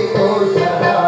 Oh, yeah.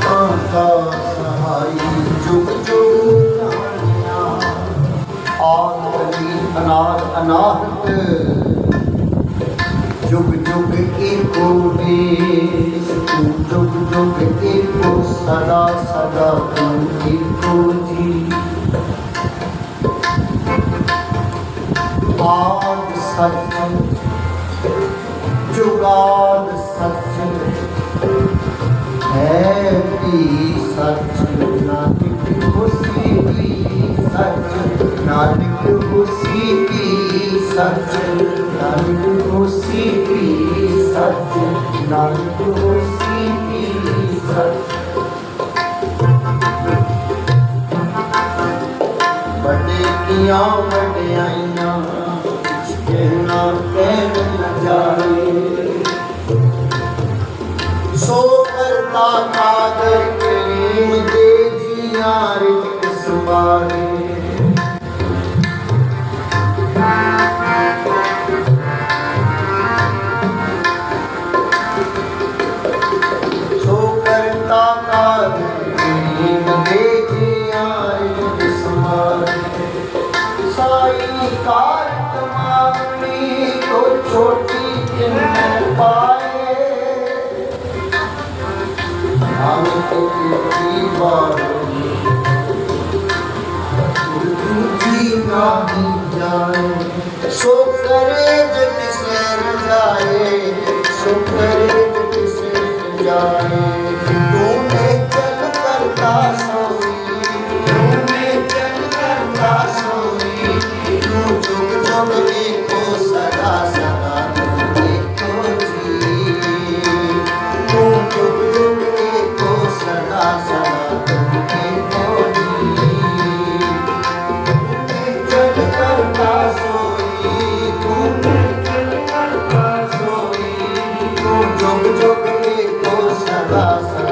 ਦੁੱਖਾਂ ਦਾ ਸਹਾਈ ਜੁਗ ਜੁਗ ਕਹਾਣੀਆਂ ਆਦ ਕਦੀ ਅਨਾਦ ਅਨਾਹਤ। ਜੁਗ ਜੁਗ ਏਕੋ ਦੇਸ। ਜੁਗ ਜੁਗ ਏਕੋ ਸਦਾ ਸਦਾ ਤੂੰ ਏਕੋ ਜੀ ਆਦ ਸਤਿ ਜੁਗਾਦ ਸਤਿ ਹੈ ਕੀ ਸੱਚ ਨਾਨਕ ਹੋਸੀ ਕੀ ਸੱਚ ਨਾਨਕ ਹੋਸੀ ਕੀ ਸੱਚ ਨਾਨਕ ਹੋਸੀ ਕੀ ਸੱਚ ਨਾਨਕ ਹੋਸੀ ਕੀ ਸੱਚ। ਬੜੇ ਕੀਆਂ जो के को सदा सदा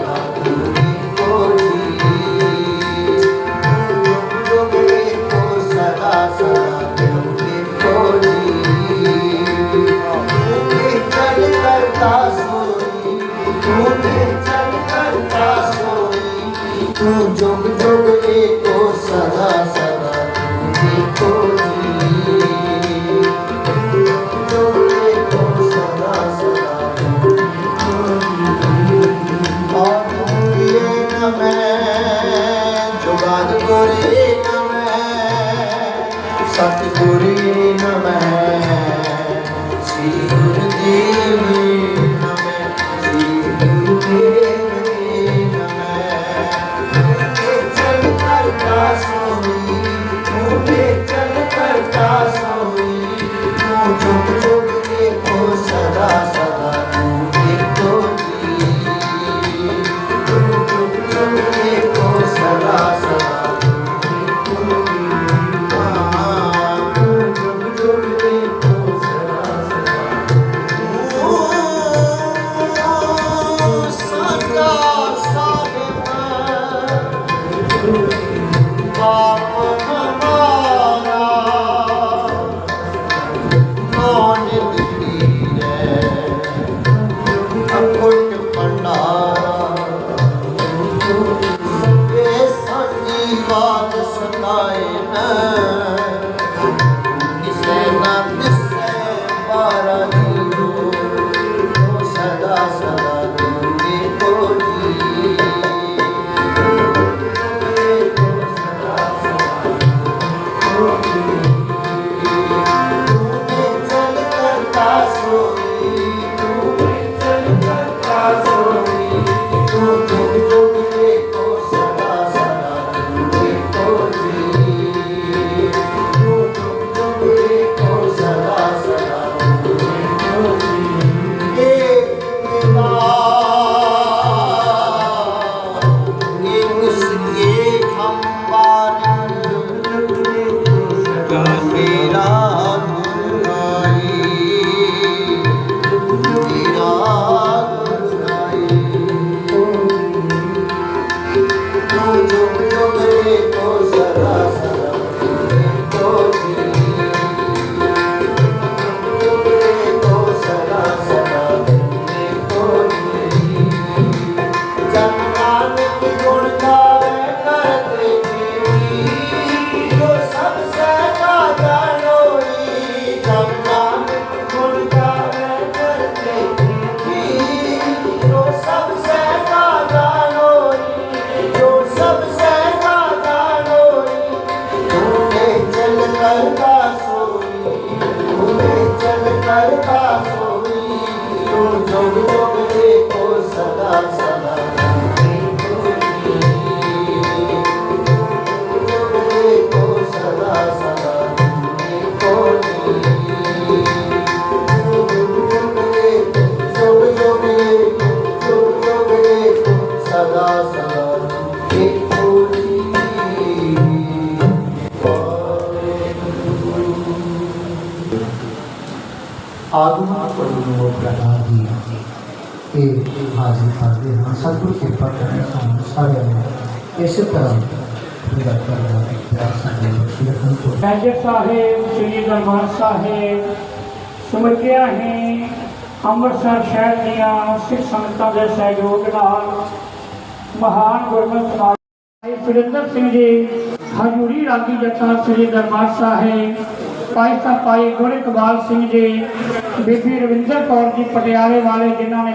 ਮੰਗਦੇ ਹਾਂ ਸਤਿਗੁਰ ਕਿਰਪਾ ਕਰੇ ਸਾਨੂੰ ਸਾਰਿਆਂ ਨੂੰ। ਇਸੇ ਤਰ੍ਹਾਂ ਪੂਰਾ ਕਰਨਾ ਹੈ ਸਾਡੇ ਰੱਖਣ ਤੋਂ। ਰਾਜੇ ਸਾਹਿਬ, ਸ੍ਰੀ ਦਰਬਾਰ ਸਾਹਿਬ ਸਮਝਿਆ ਹੈ ਅੰਮ੍ਰਿਤਸਰ ਸ਼ਹਿਰ ਦੀਆਂ ਸਿੱਖ ਸੰਗਤਾਂ ਦੇ ਸਹਿਯੋਗ ਨਾਲ ਮਹਾਨ ਗੁਰਮਤਿ ਸਮਾਜ ਸੁਰਿੰਦਰ ਸਿੰਘ ਜੀ, ਹਜ਼ੂਰੀ ਰਾਗੀ ਜੱਟਾ ਸ੍ਰੀ ਦਰਬਾਰ ਸਾਹਿਬ, ਭਾਈ ਸਾਹਿਬ, ਭਾਈ ਗੁਰ ਸਿੰਘ ਜੀ, ਬੀਬੀ ਰਵਿੰਦਰ ਕੌਰ ਜੀ ਪਟਿਆਲੇ ਵਾਲੇ, ਜਿਨ੍ਹਾਂ ਨੇ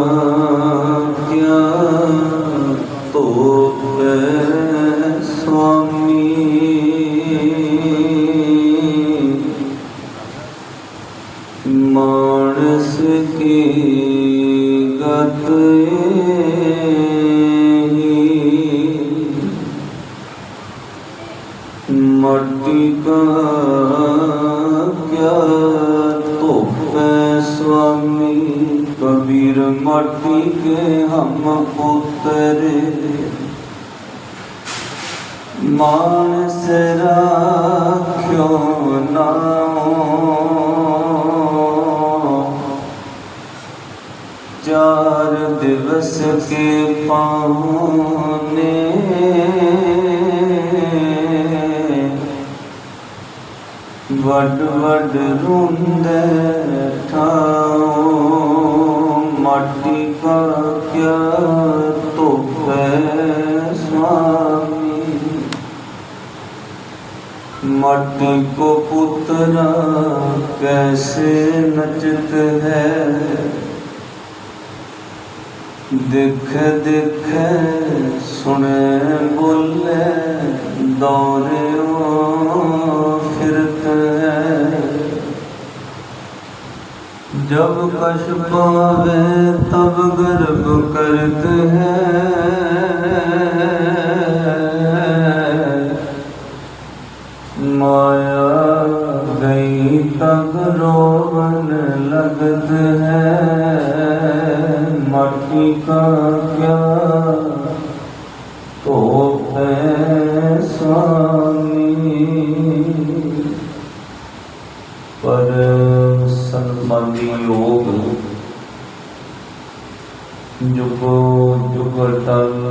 کیا تو سوامی کبیر مٹی کے ہم پتر مان سے کیوں نام چار دس کے پاؤں نے ਵੱਡ ਵੱਡ ਰੁੰਦੇ ਠਾਓ ਮਾਟੀ ਕਾ ਕਿਆ ਧੁਪੈ ਸੁਆਮੀ। ਮਾਟੀ ਕੋ ਪੁੱਤਰਾ ਕੈਸੇ ਨਚਤ ਹੈ? ਦਿਖ ਦਿਖ ਸੁਣੇ ਬੋਲੇ ਦੌਰਿਓ ਫਿਰਤ ਜਬ ਕਸ਼ ਪਾਵੇ ਤਬ ਗਰਬ ਕਰਤ ਹੈ।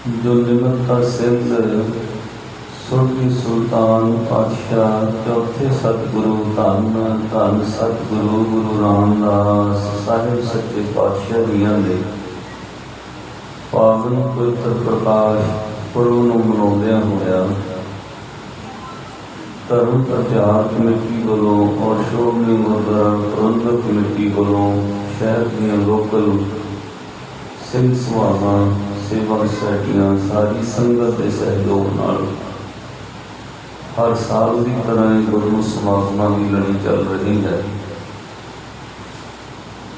ਜੋ ਨਿਮਰਤਾ ਸਿੰਧ ਸੋਢੀ ਸੁਲਤਾਨ ਪਾਤਸ਼ਾਹ, ਚੌਥੇ ਸਤਿਗੁਰੂ ਧੰਨ ਧੰਨ ਸਤਿਗੁਰੂ ਗੁਰੂ ਰਾਮਦਾਸ ਸਾਹਿਬ ਸੱਚੇ ਪਾਤਸ਼ਾਹ ਜੀਆਂ ਦੇ। ਪਾਵਨ ਪਵਿੱਤਰ ਪ੍ਰਕਾਸ਼ ਪੁਰਬ ਨੂੰ ਮਨਾਉਂਦਿਆਂ ਹੋਇਆ ਧਰਮ ਪ੍ਰਚਾਰ ਕਮੇਟੀ ਵੱਲੋਂ ਔਰ ਸ਼੍ਰੋਮਣੀ ਗੁਰਦੁਆਰਾ ਪ੍ਰਬੰਧਕ ਕਮੇਟੀ ਵੱਲੋਂ ਸ਼ਹਿਰ ਦੀਆਂ ਲੋਕਲ ਸਿੰਘ ਸਭਾਵਾਂ ਸੇਵਾ ਸੋਸਾਇਟੀਆਂ ਸਾਰੀ ਸੰਗਤ ਦੇ ਸਹਿਯੋਗ ਨਾਲ। ਹਰ ਸਾਲ ਦੀ ਤਰ੍ਹਾਂ ਗੁਰੂ ਸਮਾਗਮਾਂ ਦੀ ਲੜੀ ਚੱਲ ਰਹੀ ਹੈ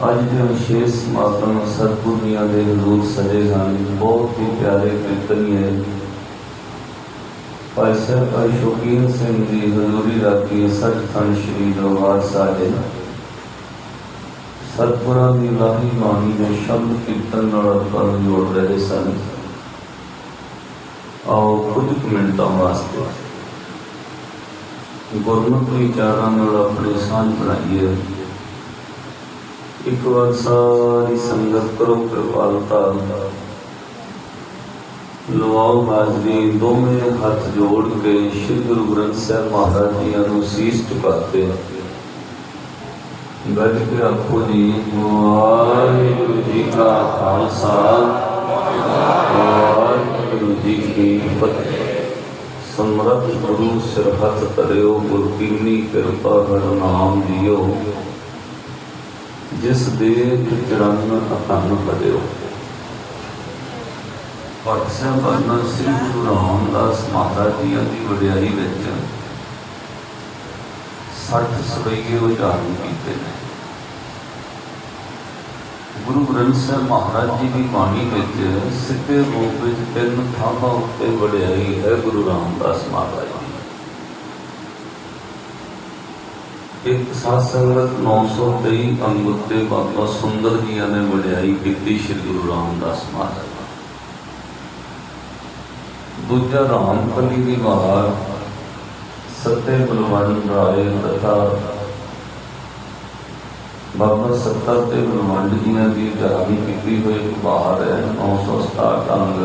ਅੱਜ ਦੇ ਵਿਸ਼ੇਸ਼ ਸਮਾਗਮ ਸਤਿਗੁਰੂਆਂ ਦੇ ਹਜ਼ੂਰ ਸਜੇ ਹਨ। ਬਹੁਤ ਹੀ ਪਿਆਰੇ ਕੀਰਤਨੀਏ ਭਾਈ ਸਾਹਿਬ, ਭਾਈ ਸ਼ੌਕੀਨ ਸਿੰਘ ਜੀ, ਹਜ਼ੂਰੀ ਰਾਗੀ ਸੱਚਖੰਡ ਸ੍ਰੀ ਦਰਬਾਰ ਸਾਹਿਬ ਸਤਿਗੁਰਾਂ ਦੀ ਲਾਹੀ ਬਾਣੀ ਦੇ ਸ਼ਬਦ ਕੀਰਤਨ ਨਾਲ ਆਪਾਂ ਨੂੰ ਜੋੜ ਰਹੇ ਸਨ ਆਓ ਕੁਝ ਕੁ ਮਿੰਟਾਂ ਵਾਸਤੇ ਗੁਰਮਤਿ ਵਿਚਾਰਾਂ ਨਾਲ ਆਪਣੇ ਸਾਂਝ ਬਣਾਈਏ ਇੱਕ ਵਾਰ ਸਾਰੀ ਸੰਗਤ ਕਰੋ ਕਿਰਪਾਲਤਾ ਲਵਾਓ ਹਾਜ਼ਰੀ ਦੋਵੇਂ ਹੱਥ ਜੋੜ ਕੇ ਸ੍ਰੀ ਗੁਰੂ ਗ੍ਰੰਥ ਸਾਹਿਬ ਮਹਾਰਾਜ ਜੀ ਨੂੰ ਸੀਸ ਝੁਕਾਤੇ ਗੱਜ ਕੇ ਆਖੋ ਜੀ ਵਾਹਿਗੁਰੂ ਜੀ ਕਾ ਖਾਲਸਾ, ਵਾਹਿਗੁਰੂ ਜੀ ਕੀ ਫਤਿਹ। ਸਮਰੱਥ ਗੁਰੂ ਸਿਰਹੱਥ ਧਰਿਓ, ਗੁਰ ਕੀਨੀ ਕਿਰਪਾ ਹਰ ਨਾਮ ਦਿਓ ਜਿਸ ਦੇ ਚਰਨ ਅਤਨ ਭਰਿਓ। ਭਗਤ ਸਾਹਿਬ ਸਿੰਘ ਗੁਰੂ ਰਾਮਦਾਸ ਮਹਾਰਾਜ ਜੀ ਦੀ ਵਡਿਆਈ ਵਿੱਚ 60 ਸਵਈਏ ਉਚਾਰਨ ਕੀਤੇ ਨੇ ਗੁਰੂ ਗ੍ਰੰਥ ਸਾਹਿਬ ਮਹਾਰਾਜ ਜੀ ਦੀ ਬਾਣੀ ਵਿੱਚ ਸਿੱਧੇ ਰੂਪ ਵਿੱਚ ਤਿੰਨ ਥਾਵਾਂ ਉੱਤੇ ਵਡਿਆਈ ਹੈ ਗੁਰੂ ਰਾਮਦਾਸ ਮਹਾਰਾਜ ਦੀ ਇੱਕ ਸਾਧ ਸੰਗਤ 923 ਅੰਗ ਉੱਤੇ ਬਾਬਾ ਸੁੰਦਰ ਜੀ ਨੇ ਵਡਿਆਈ ਕੀਤੀ ਸ੍ਰੀ ਗੁਰੂ ਰਾਮਦਾਸ ਮਹਾਰਾਜ ਦੀ। ਦੂਜਾ ਰਾਮਕਲੀ ਦੀ ਵਾਰ ਸੱਤੇ ਬਲਵੰਡ ਰਾਏ ਤਥਾ ਬਾਬਾ ਸੱਤਾ ਤੇ ਬਲਵੰਡ ਜੀਆਂ ਦੀ ਜਾਰੀ ਕੀਤੀ ਹੋਈ ਇੱਕ ਬਾਹਰ ਹੈ 967 ਅੰਗ।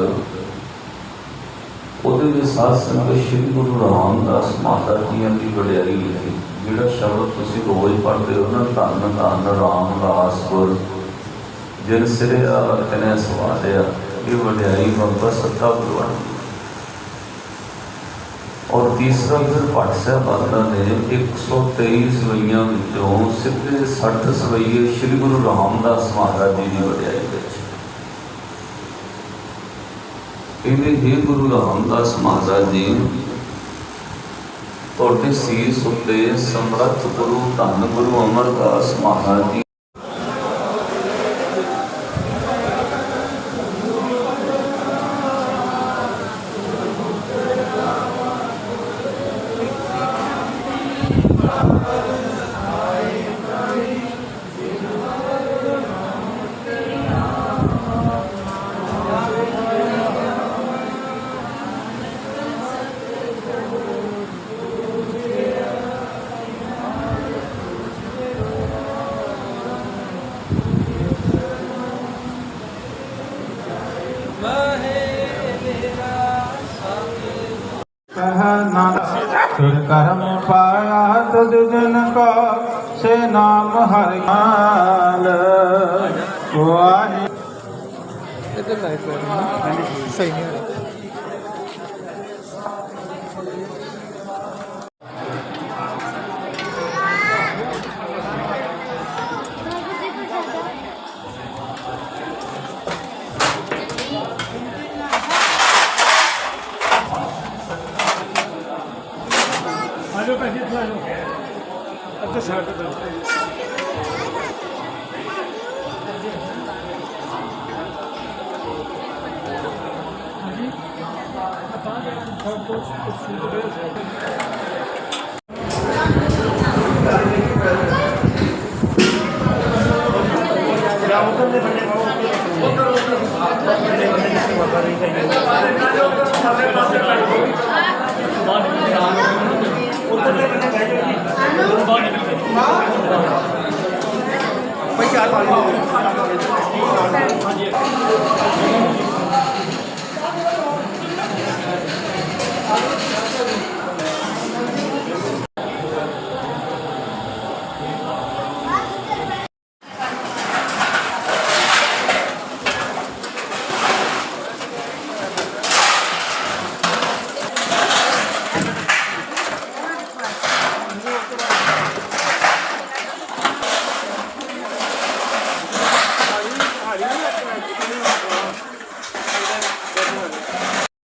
ਉਹਦੇ ਵਿੱਚ ਸਾਧ ਸੰਗਤ ਸ੍ਰੀ ਗੁਰੂ ਰਾਮਦਾਸ ਮਹਾਰਾਜ ਜੀਆਂ ਦੀ ਵਡਿਆਈ ਲਿਖੀ ਜਿਹੜਾ ਸ਼ਬਦ ਤੁਸੀਂ ਰੋਜ਼ ਪੜ੍ਹਦੇ ਹੋ ਨਾ, ਧੰਨ ਧੰਨ ਰਾਮਦਾਸ ਗੁਰ। ਜਿਨ ਸਿਰੇ ਆਖਨੇ ਸਵਾਲਿਆ ਇਹ ਵਡਿਆਈ ਬਾਬਾ ਸੱਤਾ ਬਲਵੰਡ ਔਰ ਤੀਸਰਾ ਫਿਰ ਭੱਟ ਸਾਹਿਬਾਨਾਂ ਨੇ 123 ਸਵਈਆਂ ਵਿੱਚੋਂ ਸਿੱਧੇ 60 ਸਵਈਏ ਸ੍ਰੀ ਗੁਰੂ ਰਾਮਦਾਸ ਮਹਾਰਾਜ ਜੀ ਦੀ ਵਡਿਆਈ ਵਿੱਚ। ਇਹਨੇ ਹੀ ਗੁਰੂ ਰਾਮਦਾਸ ਮਹਾਰਾਜ ਜੀ, ਤੁਹਾਡੇ ਸੀਸ ਉੱਤੇ ਸਮਰੱਥ ਗੁਰੂ, ਧੰਨ ਗੁਰੂ ਅਮਰਦਾਸ ਮਹਾਰਾਜ ਜੀ Oh, ਨਾਮ ਹਰਿ ਕਾਲ ਵਾਹਿਗੁਰੂ ਇਧਰ ਲਾਈਟ ਸਹੀ ਹੈ That's just hard to do. são todos possíveis.